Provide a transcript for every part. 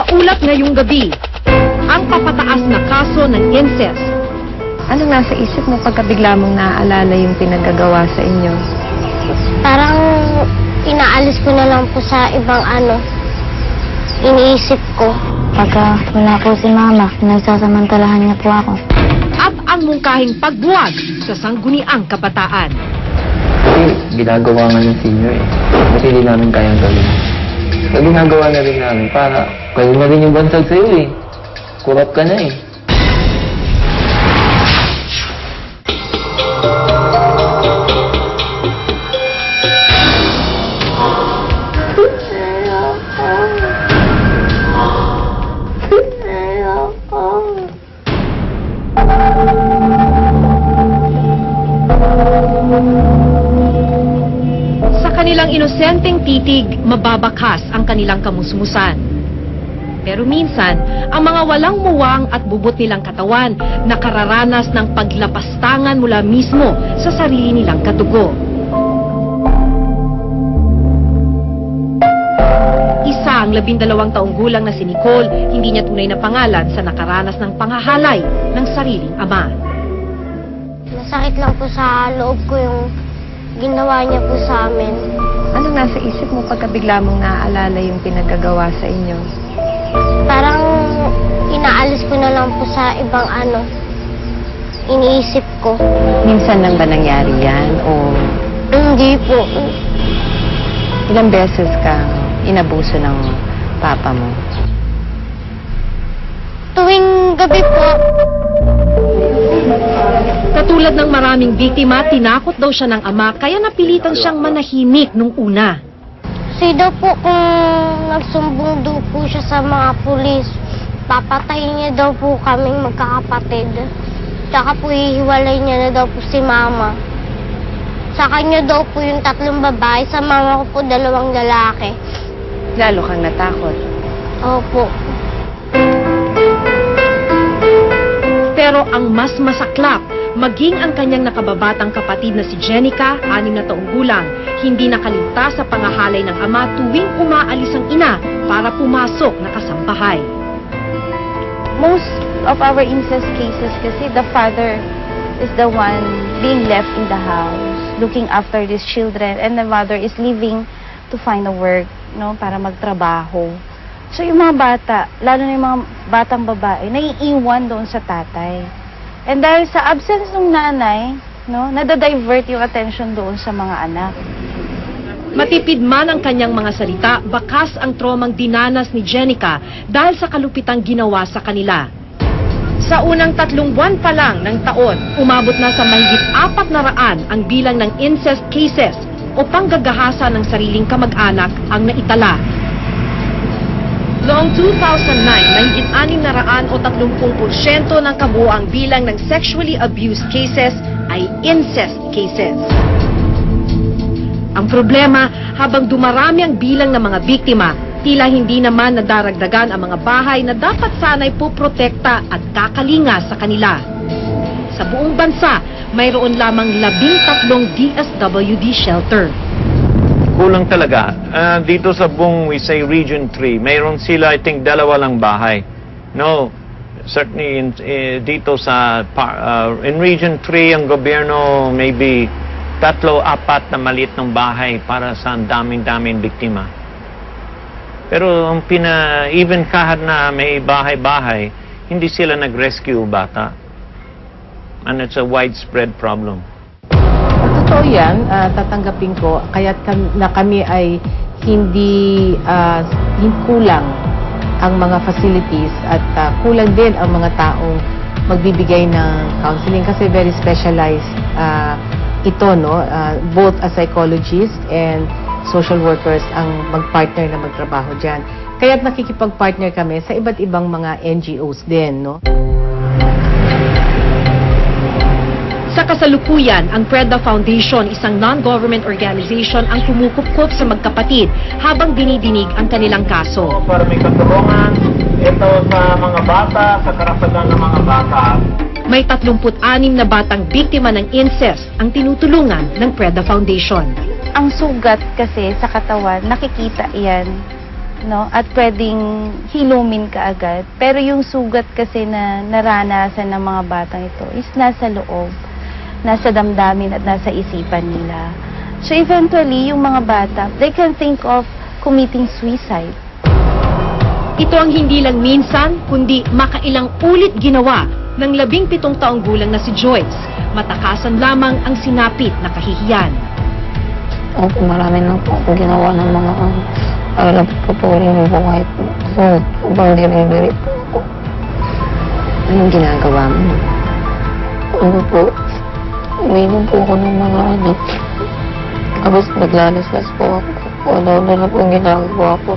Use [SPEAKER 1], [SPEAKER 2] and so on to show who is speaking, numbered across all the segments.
[SPEAKER 1] Nakaulat ngayong gabi ang papataas na kaso ng incest.
[SPEAKER 2] Anong nasa isip mo pagka bigla mong naaalala yung pinagagawa sa inyo?
[SPEAKER 3] Parang inaalis ko na lang po sa ibang ano, iniisip ko.
[SPEAKER 4] Pagka wala po si mama, nagsasamantalahan niya po ako.
[SPEAKER 1] At ang mungkahing pagbuwag sa sangguniang kabataan.
[SPEAKER 5] Kasi ginagawa nga ng senior eh. Kasi hindi namin kayang gawin. So ginagawa na rin namin para kayo na rin yung bansag sa'yo eh. Kurap ka na eh.
[SPEAKER 1] Kanilang inosenteng titig, mababakas ang kanilang kamusmusan. Pero minsan, ang mga walang muwang at bubot nilang katawan nakararanas ng paglapastangan mula mismo sa sarili nilang katugo. Isa ang labindalawang taong gulang na si Nicole, hindi niya tunay na pangalan sa nakaranas ng panghahalay ng sariling ama.
[SPEAKER 3] Masakit lang po sa loob ko yung ginawa niya po sa amin.
[SPEAKER 2] Anong nasa isip mo pagka bigla mong naaalala yung pinagagawa sa inyo?
[SPEAKER 3] Parang inaalis ko na lang po sa ibang ano, iniisip ko.
[SPEAKER 2] Minsan lang ba nangyari yan? O
[SPEAKER 3] Hindi po.
[SPEAKER 2] ilang beses ka inabuso ng papa mo?
[SPEAKER 3] Tuwing gabi po,
[SPEAKER 1] Katulad ng maraming biktima, tinakot daw siya ng ama kaya napilitan siyang manahimik nung una.
[SPEAKER 3] Kasi daw po kung nagsumbong daw po siya sa mga pulis, papatayin niya daw po kaming magkakapatid. Tsaka po hihiwalay niya na daw po si mama. Sa kanya daw po yung tatlong babae, sa mama ko po dalawang lalaki.
[SPEAKER 2] Lalo kang natakot.
[SPEAKER 3] Opo.
[SPEAKER 1] Pero ang mas masaklap, maging ang kanyang nakababatang kapatid na si Jenica, anim na taong gulang, hindi nakaligtas sa pangahalay ng ama tuwing umaalis ang ina para pumasok na kasambahay.
[SPEAKER 4] Most of our incest cases kasi the father is the one being left in the house, looking after these children, and the mother is leaving to find a work, no, para magtrabaho. So yung mga bata, lalo na yung mga batang babae, naiiwan doon sa tatay. And dahil sa absence ng nanay, no, nadadivert yung attention doon sa mga anak.
[SPEAKER 1] Matipid man ang kanyang mga salita, bakas ang tromang dinanas ni Jenica dahil sa kalupitang ginawa sa kanila. Sa unang tatlong buwan pa lang ng taon, umabot na sa mahigit apat na raan ang bilang ng incest cases o panggagahasa ng sariling kamag-anak ang naitala. Noong 2009, mahigit 6 na raan o 30% ng kabuang bilang ng sexually abused cases ay incest cases. Ang problema, habang dumarami ang bilang ng mga biktima, tila hindi naman nadaragdagan ang mga bahay na dapat sana'y poprotekta at kakalinga sa kanila. Sa buong bansa, mayroon lamang labing tatlong DSWD shelter.
[SPEAKER 6] Kulang talaga. Ah, dito sa buong we say Region 3, mayroon sila I think dalawa lang bahay. No, certainly in, eh, dito sa ah, in Region 3 ang gobyerno maybe tatlo, apat na maliit ng bahay para sa daming-daming biktima. Pero ang pina even kahit na may bahay-bahay, hindi sila nag-rescue bata. And it's a widespread problem.
[SPEAKER 7] Totoo yan, ah, tatanggapin ko. Kaya na kami ay hindi, hindi kulang ang mga facilities at ah, kulang din ang mga taong magbibigay ng counseling kasi very specialized ah, ito, no? Ah, both as psychologists and social workers ang mag-partner na magtrabaho dyan. Kaya't nakikipag-partner kami sa iba't ibang mga NGOs din, no?
[SPEAKER 1] Sa kasalukuyan, ang PREDA Foundation, isang non-government organization ang kumukupkup sa magkapatid habang dinidinig ang kanilang kaso.
[SPEAKER 6] para may katulungan ito sa mga bata, sa karapatan ng mga bata.
[SPEAKER 1] May 36 na batang biktima ng incest ang tinutulungan ng PREDA Foundation.
[SPEAKER 4] Ang sugat kasi sa katawan, nakikita yan no? At pwedeng hilumin ka agad. Pero yung sugat kasi na naranasan ng mga batang ito is nasa loob, nasa damdamin at nasa isipan nila. So eventually, yung mga bata, they can think of committing suicide.
[SPEAKER 8] Ito ang hindi lang minsan, kundi makailang ulit ginawa ng labing pitong taong gulang na si Joyce. Matakasan lamang ang sinapit na kahihiyan.
[SPEAKER 9] Opo, marami na po akong ginawa ng mga ano, para napupuri yung buhay po. So, sobrang diri-diri po ako.
[SPEAKER 2] Anong ginagawa mo?
[SPEAKER 9] Ano po, uminom po ako ng mga ano. Tapos naglalaslas po ako. Ano-ano na po ang ginagawa ko.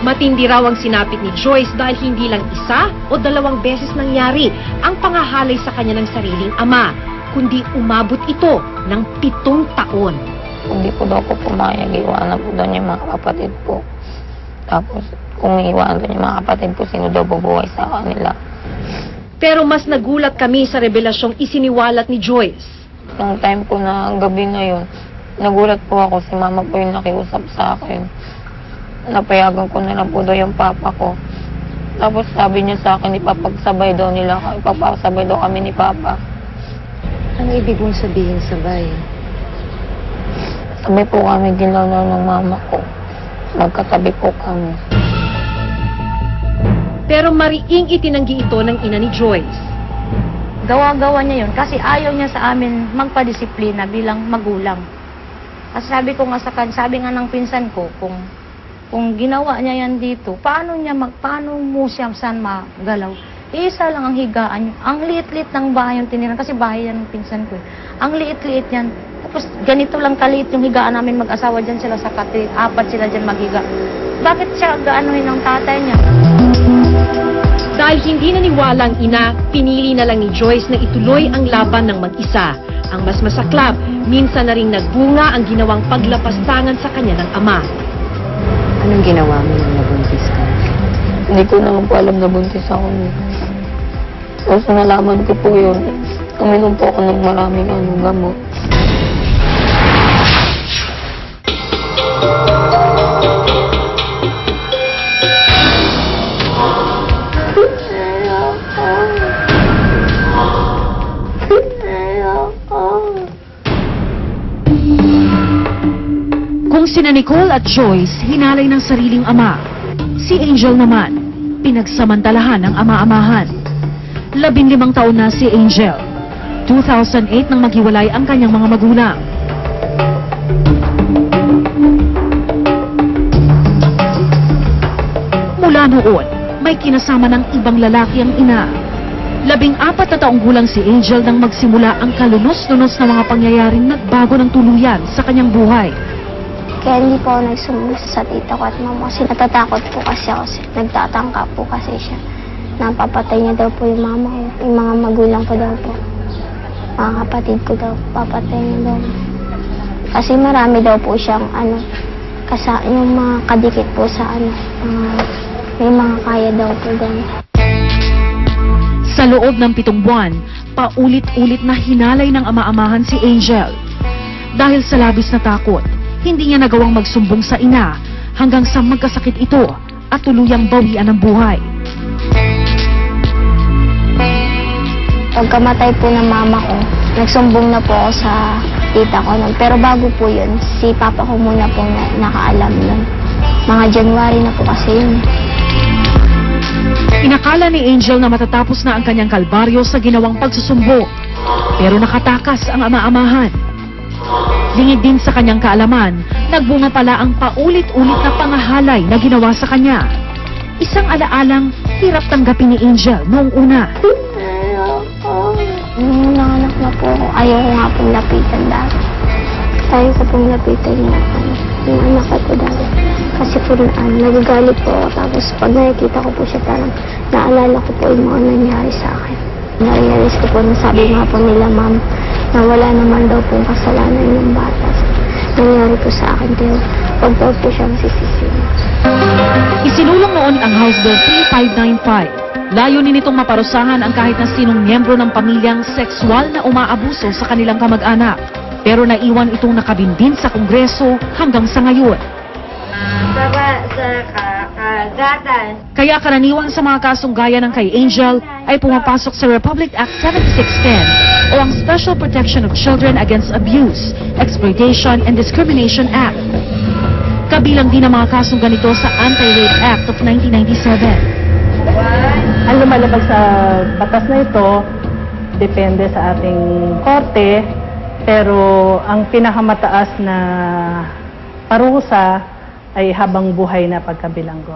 [SPEAKER 8] Matindi raw ang sinapit ni Joyce dahil hindi lang isa o dalawang beses nangyari ang pangahalay sa kanya ng sariling ama, kundi umabot ito ng pitong taon.
[SPEAKER 9] Hindi po daw ako pumayag, iwanan po daw niya mga kapatid po. Tapos, kung iwanan daw niya mga kapatid po, sino daw bubuhay sa kanila.
[SPEAKER 8] Pero mas nagulat kami sa revelasyong isiniwalat ni Joyce.
[SPEAKER 9] Nung time po na gabi na yun, nagulat po ako, si mama po yung nakiusap sa akin. Napayagan ko na lang po daw yung papa ko. Tapos sabi niya sa akin, ipapagsabay daw nila, ipapasabay daw kami ni papa.
[SPEAKER 2] Ano ibig mong sabihin sabay?
[SPEAKER 9] Sabay po kami ginalaw ng mama ko. Magkatabi po kami.
[SPEAKER 8] Pero mariing itinanggi ito ng ina ni Joyce.
[SPEAKER 4] Gawa-gawa niya yun kasi ayaw niya sa amin magpadisiplina bilang magulang. At sabi ko nga sa kan, sabi nga ng pinsan ko, kung kung ginawa niya yan dito, paano niya mag, paano mo siya saan magalaw? Isa lang ang higaan. Ang liit-liit ng bahay yung tiniran kasi bahay yan ng pinsan ko. eh. Ang liit-liit yan. Tapos ganito lang kaliit yung higaan namin mag-asawa dyan sila sa kati. Apat sila dyan maghiga. Bakit siya gaanohin ng tatay niya?
[SPEAKER 8] Dahil hindi naniwala ang ina, pinili na lang ni Joyce na ituloy ang laban ng mag-isa. Ang mas masaklap, minsan na rin nagbunga ang ginawang paglapastangan sa kanya ng ama.
[SPEAKER 2] Anong ginawa mo nung nabuntis ka?
[SPEAKER 9] Hindi ko naman po alam na buntis ako. Tapos nalaman ko po yun. Uminom po ako ng maraming ano, gamot.
[SPEAKER 8] Sina Nicole at Joyce hinalay ng sariling ama, si Angel naman, pinagsamantalahan ng ama-amahan. Labinlimang taon na si Angel. 2008 nang maghiwalay ang kanyang mga magulang. Mula noon, may kinasama ng ibang lalaki ang ina. Labing apat na taong gulang si Angel nang magsimula ang kalunos-lunos na mga pangyayaring nagbago ng tuluyan sa kanyang buhay.
[SPEAKER 10] Kaya hindi po ako nagsumbong sa tita ko at mama kasi natatakot po kasi ako. kasi Nagtatangka po kasi siya. Napapatay niya daw po yung mama ko. Yung mga magulang ko daw po. Mga kapatid ko daw. Papatay niya daw. Kasi marami daw po siyang ano, kasa, yung mga kadikit po sa ano, mga, may mga kaya daw po daw.
[SPEAKER 8] Sa loob ng pitong buwan, paulit-ulit na hinalay ng ama-amahan si Angel. Dahil sa labis na takot, hindi niya nagawang magsumbong sa ina hanggang sa magkasakit ito at tuluyang bawian ng buhay.
[SPEAKER 10] Pagkamatay po ng mama ko, nagsumbong na po ako sa tita ko nun. Pero bago po yun, si papa ko muna po na, nakaalam nun. Mga January na po kasi yun.
[SPEAKER 8] Inakala ni Angel na matatapos na ang kanyang kalbaryo sa ginawang pagsusumbo. Pero nakatakas ang ama-amahan. Lingid din sa kanyang kaalaman, nagbunga pala ang paulit-ulit na pangahalay na ginawa sa kanya. Isang alaalang hirap tanggapin ni Angel noong una.
[SPEAKER 10] Nanganak na po ayaw ko nga pong lapitan dati. Ayaw ko pong lapitan yung, yung anak ko dati. Kasi po, ano, nagagalit po ako. Tapos pag nakikita ko po siya, parang naalala ko po yung mga nangyari sa akin. Narealize ko po na sabi nga po nila, ma'am, na wala naman daw pong kasalanan yung bata. Nangyari po sa akin, pero wag daw po siyang sisisihin.
[SPEAKER 8] Isinulong noon ang House Bill 3595. Layunin nitong maparusahan ang kahit na sinong miyembro ng pamilyang sexual na umaabuso sa kanilang kamag-anak. Pero naiwan itong nakabindin sa Kongreso hanggang sa ngayon.
[SPEAKER 10] Masama sa kakagatan.
[SPEAKER 8] Kaya karaniwan sa mga kasong gaya ng kay Angel ay pumapasok sa Republic Act 7610 o ang Special Protection of Children Against Abuse, Exploitation and Discrimination Act. Kabilang din ang mga kasong ganito sa Anti-Rape Act of 1997.
[SPEAKER 7] Ang lumalabag sa batas na ito, depende sa ating korte, pero ang pinakamataas na parusa ay habang buhay na pagkabilanggo.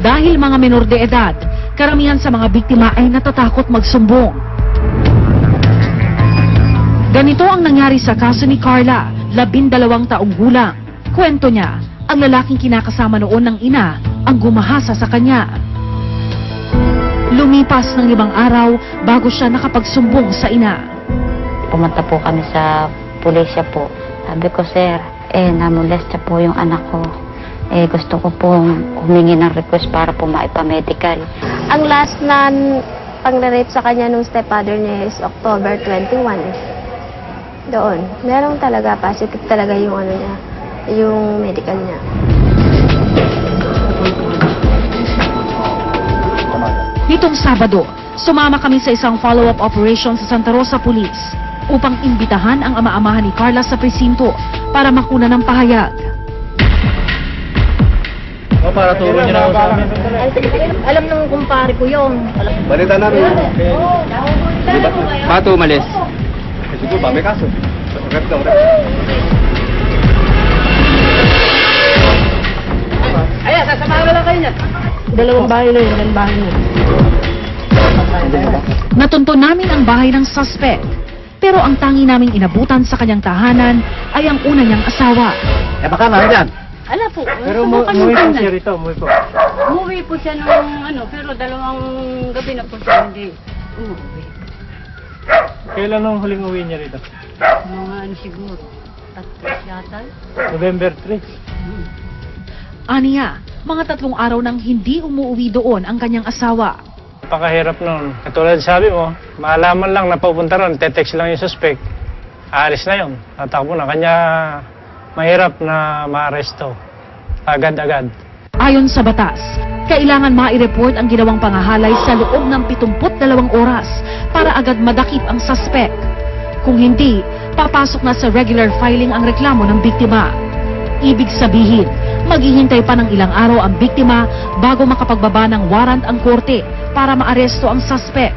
[SPEAKER 8] Dahil mga menor de edad, karamihan sa mga biktima ay natatakot magsumbong. Ganito ang nangyari sa kaso ni Carla, labindalawang taong gulang. Kwento niya, ang lalaking kinakasama noon ng ina ang gumahasa sa kanya. Lumipas ng limang araw bago siya nakapagsumbong sa ina.
[SPEAKER 4] Pumunta po kami sa pulisya po. Sabi ko, sir, eh, namolesta po yung anak ko. Eh, gusto ko pong humingi ng request para po maipamedical.
[SPEAKER 10] Ang last na pang-rape sa kanya nung stepfather niya is October 21. Doon. Meron talaga, positive talaga yung ano niya, yung medical niya.
[SPEAKER 8] Nitong Sabado, sumama kami sa isang follow-up operation sa Santa Rosa Police upang imbitahan ang ama-amahan ni Carla sa presinto para makuna ng pahayag.
[SPEAKER 10] Alam ng kumpare ko yun.
[SPEAKER 5] Balita namin. Pato umalis.
[SPEAKER 7] Dalawang bahay na yun, yan bahay na.
[SPEAKER 8] Natunto namin ang bahay ng suspect. Pero ang tangi naming inabutan sa kanyang tahanan ay ang una niyang asawa.
[SPEAKER 10] Ala po.
[SPEAKER 7] Pero umuwi po siya rito, umuwi po.
[SPEAKER 11] Umuwi po siya nung ano, pero dalawang gabi na po siya hindi umuwi.
[SPEAKER 7] Kailan nung huling uwi niya rito?
[SPEAKER 11] Mga ano siguro, tatlo yata.
[SPEAKER 7] November 3.
[SPEAKER 8] Aniya, mga tatlong araw nang hindi umuwi doon ang kanyang asawa.
[SPEAKER 12] Napakahirap nun. Katulad sabi mo, maalaman lang na pupunta ron, tetext lang yung suspect, aalis na yun. Tatakbo na. Kanya mahirap na maaresto. Agad-agad.
[SPEAKER 8] Ayon sa batas, kailangan mai-report ang ginawang pangahalay sa loob ng 72 oras para agad madakip ang suspect. Kung hindi, papasok na sa regular filing ang reklamo ng biktima. Ibig sabihin, maghihintay pa ng ilang araw ang biktima bago makapagbaba ng warrant ang korte para maaresto ang suspect.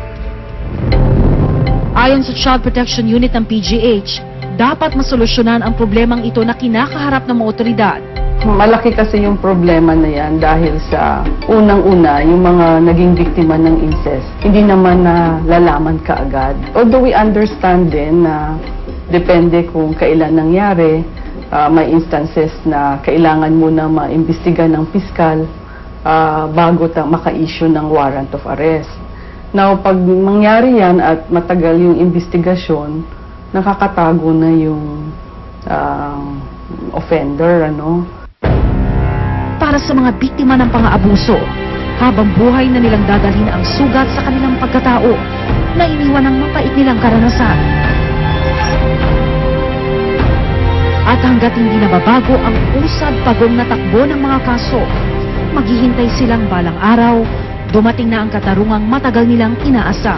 [SPEAKER 8] Ayon sa Child Protection Unit ng PGH, dapat masolusyonan ang problemang ito na kinakaharap ng mga otoridad.
[SPEAKER 13] Malaki kasi yung problema na yan dahil sa unang-una, yung mga naging biktima ng incest, hindi naman na lalaman kaagad. Although we understand din na depende kung kailan nangyari, ah, may instances na kailangan muna maimbestiga ng piskal ah, bago ta maka-issue ng warrant of arrest. Now, pag mangyari yan at matagal yung investigasyon, nakakatago na yung ah, offender, ano,
[SPEAKER 8] para sa mga biktima ng pang-aabuso. Habang buhay na nilang dadalhin ang sugat sa kanilang pagkatao na iniwan ng mapait nilang karanasan. At hanggat hindi nababago ang usad pagong na takbo ng mga kaso, maghihintay silang balang araw, dumating na ang katarungang matagal nilang inaasam.